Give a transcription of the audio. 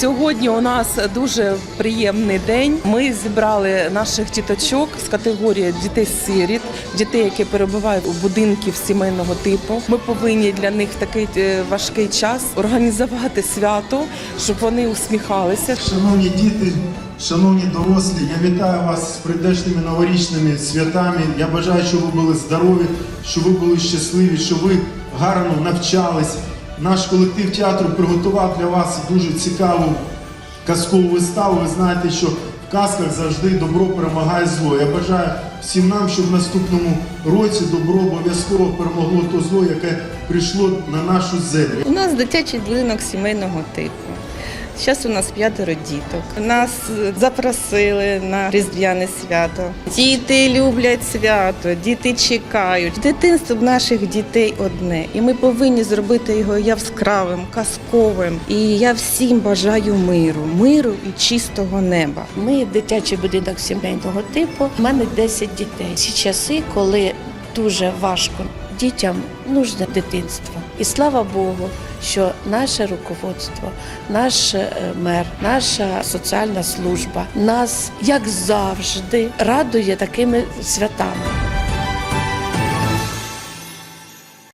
Сьогодні у нас дуже приємний день. Ми зібрали наших діточок з категорії дітей-сиріт, дітей, які перебувають у будинків сімейного типу. Ми повинні для них такий е, важкий час організувати свято, щоб вони усміхалися. Шановні діти, шановні дорослі, я вітаю вас з прийдешніми новорічними святами. Я бажаю, щоб ви були здорові, щоб ви були щасливі, щоб ви гарно навчались. Наш колектив театру приготував для вас дуже цікаву казкову виставу. Ви знаєте, що в казках завжди добро перемагає зло. Я бажаю всім нам, щоб в наступному році добро обов'язково перемогло то зло, яке прийшло на нашу землю. У нас дитячий будинок сімейного типу. Зараз у нас п'ятеро діток. Нас запросили на різдвяне свято. Діти люблять свято, діти чекають. Дитинство наших дітей одне, і ми повинні зробити його яскравим, казковим. І я всім бажаю миру, миру і чистого неба. Ми дитячий будинок сімейного типу. У мене 10 дітей. Ці часи, коли дуже важко дітям нужне дитинство. І слава Богу, що наше руководство, наш е, мер, наша соціальна служба нас, як завжди, радує такими святами.